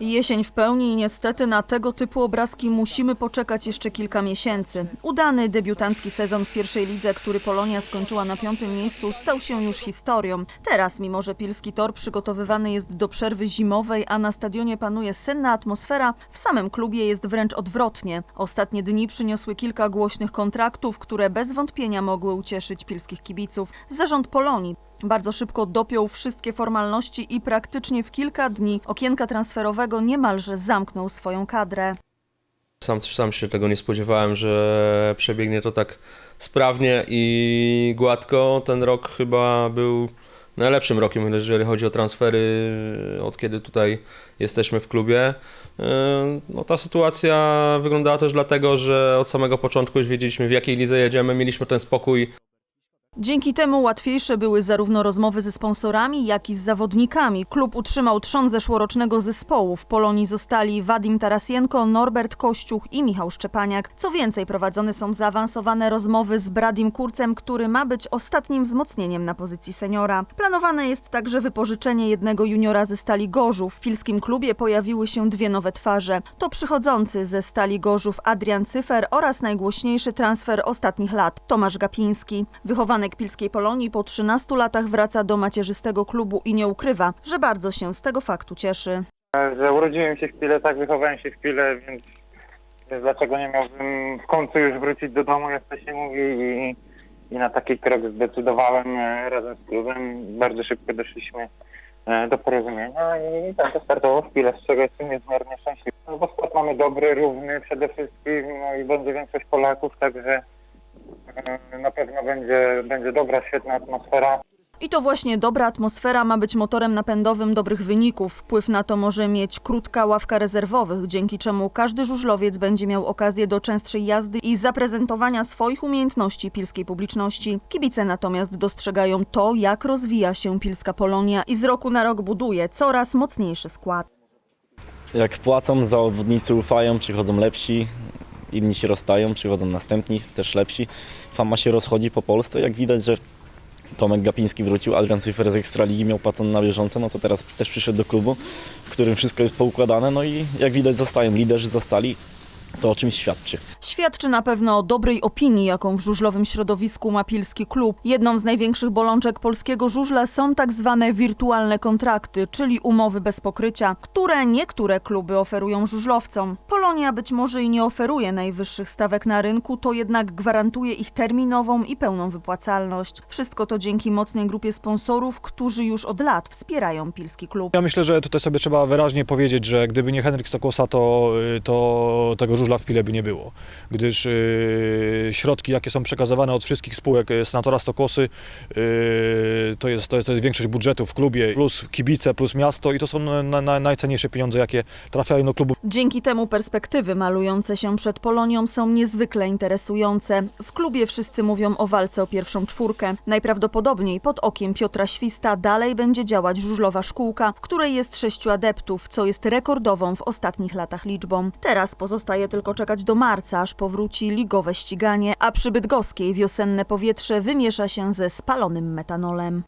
Jesień w pełni i niestety na tego typu obrazki musimy poczekać jeszcze kilka miesięcy. Udany debiutancki sezon w pierwszej lidze, który Polonia skończyła na piątym miejscu, stał się już historią. Teraz, mimo że Pilski Tor przygotowywany jest do przerwy zimowej, a na stadionie panuje senna atmosfera, w samym klubie jest wręcz odwrotnie. Ostatnie dni przyniosły kilka głośnych kontraktów, które bez wątpienia mogły ucieszyć pilskich kibiców. Zarząd Polonii bardzo szybko dopiął wszystkie formalności i praktycznie w kilka dni okienka transferowego niemalże zamknął swoją kadrę. Sam, sam się tego nie spodziewałem, że przebiegnie to tak sprawnie i gładko. Ten rok chyba był najlepszym rokiem, jeżeli chodzi o transfery, od kiedy tutaj jesteśmy w klubie. Yy, No, ta sytuacja wyglądała też dlatego, że od samego początku już wiedzieliśmy w jakiej lidze jedziemy, mieliśmy ten spokój Dzięki temu łatwiejsze były zarówno rozmowy ze sponsorami, jak i z zawodnikami. Klub utrzymał trzon zeszłorocznego zespołu. W Polonii zostali Wadim Tarasienko, Norbert Kościuch i Michał Szczepaniak. Co więcej, prowadzone są zaawansowane rozmowy z Bradim Kurcem, który ma być ostatnim wzmocnieniem na pozycji seniora. Planowane jest także wypożyczenie jednego juniora ze Stali Gorzów. W pilskim klubie pojawiły się dwie nowe twarze. To przychodzący ze Stali Gorzów Adrian Cyfer oraz najgłośniejszy transfer ostatnich lat Tomasz Gapiński. Wychowanek pilskiej Polonii po 13 latach wraca do macierzystego klubu i nie ukrywa, że bardzo się z tego faktu cieszy. że urodziłem się w Pile, tak wychowałem się w Pile, więc, dlaczego nie miałbym w końcu już wrócić do domu, jak to się mówi i, i na taki krok zdecydowałem e, razem z klubem. Bardzo szybko doszliśmy e, do porozumienia i będę startował w Pile, z czego jestem niezmiernie szczęśliwy. No bo skład mamy dobry, równy przede wszystkim, no i będzie większość Polaków, także e, na pewno będzie, będzie dobra, świetna atmosfera. I to właśnie dobra atmosfera ma być motorem napędowym dobrych wyników. Wpływ na to może mieć krótka ławka rezerwowych, dzięki czemu każdy żużlowiec będzie miał okazję do częstszej jazdy i zaprezentowania swoich umiejętności pilskiej publiczności. Kibice natomiast dostrzegają to, jak rozwija się pilska Polonia i z roku na rok buduje coraz mocniejszy skład. Jak płacą, zawodnicy ufają, przychodzą lepsi, inni się rozstają, przychodzą następni, też lepsi. Fama się rozchodzi po Polsce, jak widać, że Tomek Gapiński wrócił, Adrian Cyfer z Ekstraligi miał płacony na bieżąco, no to teraz też przyszedł do klubu, w którym wszystko jest poukładane, no i jak widać zostają, liderzy zostali, to o czymś świadczy. Świadczy na pewno o dobrej opinii, jaką w żużlowym środowisku ma pilski klub. Jedną z największych bolączek polskiego żużla są tak zwane wirtualne kontrakty, czyli umowy bez pokrycia, które niektóre kluby oferują żużlowcom. Polonia być może i nie oferuje najwyższych stawek na rynku, to jednak gwarantuje ich terminową i pełną wypłacalność. Wszystko to dzięki mocnej grupie sponsorów, którzy już od lat wspierają pilski klub. Ja myślę, że tutaj sobie trzeba wyraźnie powiedzieć, że gdyby nie Henryk Stokosa, to, y, to tego żużla w Pile by nie było. Gdyż y, środki, jakie są przekazywane od wszystkich spółek y, senatora Stokosy, y, to, jest, to, jest, to jest większość budżetu w klubie, plus kibice, plus miasto i to są na, na, najcenniejsze pieniądze, jakie trafiają do klubu. Dzięki temu perspektywy malujące się przed Polonią są niezwykle interesujące. W klubie wszyscy mówią o walce o pierwszą czwórkę. Najprawdopodobniej pod okiem Piotra Śwista dalej będzie działać żużlowa szkółka, w której jest sześciu adeptów, co jest rekordową w ostatnich latach liczbą. Teraz pozostaje tylko czekać do marca, aż powróci ligowe ściganie, a przy Bydgoskiej wiosenne powietrze wymiesza się ze spalonym metanolem.